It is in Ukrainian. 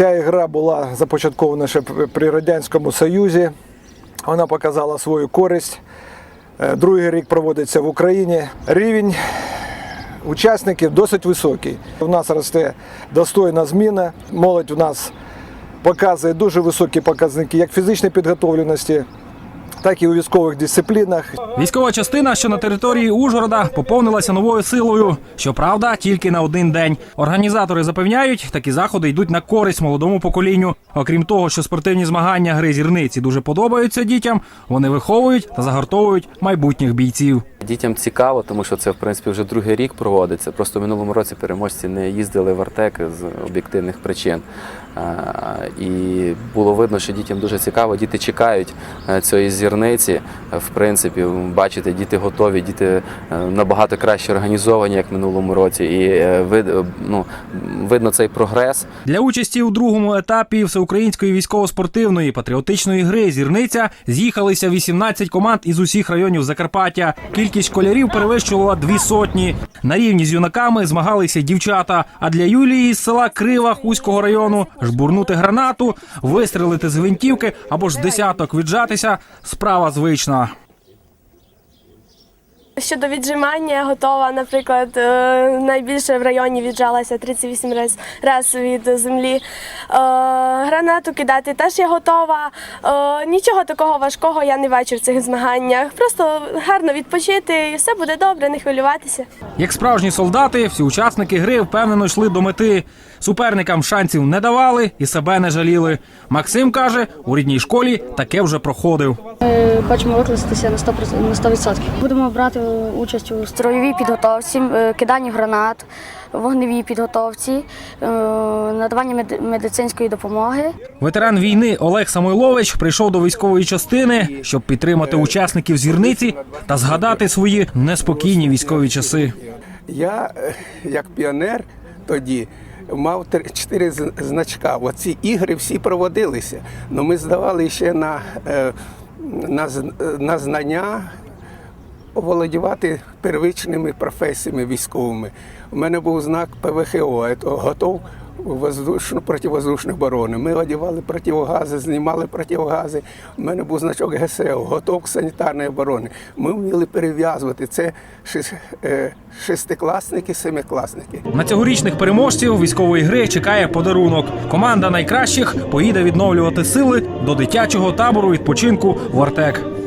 Ця ігра була започаткована ще при Радянському Союзі. Вона показала свою користь. Е, Другий рік проводиться в Україні. Рівень учасників досить високий. У нас росте достойна зміна. Молодь у нас показує дуже високі показники як фізичної підготовленості, так і у військових дисциплінах. Військова частина, що на території Ужгорода, поповнилася новою силою. Щоправда, тільки на один день. Організатори запевняють, такі заходи йдуть на користь молодому поколінню. Окрім того, що спортивні змагання гри зірниці дуже подобаються дітям, вони виховують та загартовують майбутніх бійців. Дітям цікаво, тому що це в принципі вже другий рік проводиться. Просто в минулому році переможці не їздили в Артек з об'єктивних причин. І було видно, що дітям дуже цікаво. Діти чекають е, цієї зірниці. В принципі, бачите, діти готові, діти е, набагато краще організовані, як в минулому році. І е, вид, ну, видно цей прогрес. Для участі у другому етапі всеукраїнської військово-спортивної патріотичної гри зірниця з'їхалися 18 команд із усіх районів Закарпаття. Кількість школярів перевищувала дві сотні. На рівні з юнаками змагалися дівчата. А для Юлії з села Крива Хуського району жбурнути гранату, вистрелити з гвинтівки або ж десяток віджатися справа звична. Щодо віджимання, я готова, наприклад, е, найбільше в районі віджалася 38 раз, раз від землі. Е, Гранату кидати теж я готова. Е, Нічого такого важкого я не бачу в цих змаганнях. Просто гарно відпочити і все буде добре, не хвилюватися. Як справжні солдати, всі учасники гри впевнено йшли до мети. Суперникам шансів не давали і себе не жаліли. Максим каже, у рідній школі таке вже проходив. Ми хочемо використатися на 100%, на 100%. Будемо брати участь у строєвій підготовці, е, киданні гранат, вогневій підготовці, е, надаванні медицинської допомоги. Ветеран війни Олег Самойлович прийшов до військової частини, щоб підтримати учасників зірниці та згадати свої неспокійні військові часи. Я, е, як піонер, тоді мав чотири значка. Оці ігри всі проводилися. але ми здавали ще на, на, на знання оволодівати первичними професіями військовими. У мене був знак ПВХО, готов воздушно противоздушної оборони. Ми одягали противогази, знімали противогази. У мене був значок ГСО, готов к санітарної оборони. Ми вміли перев'язувати. Це е, шестикласники, семикласники. На цьогорічних переможців військової гри чекає подарунок. Команда найкращих поїде відновлювати сили до дитячого табору відпочинку в Артек.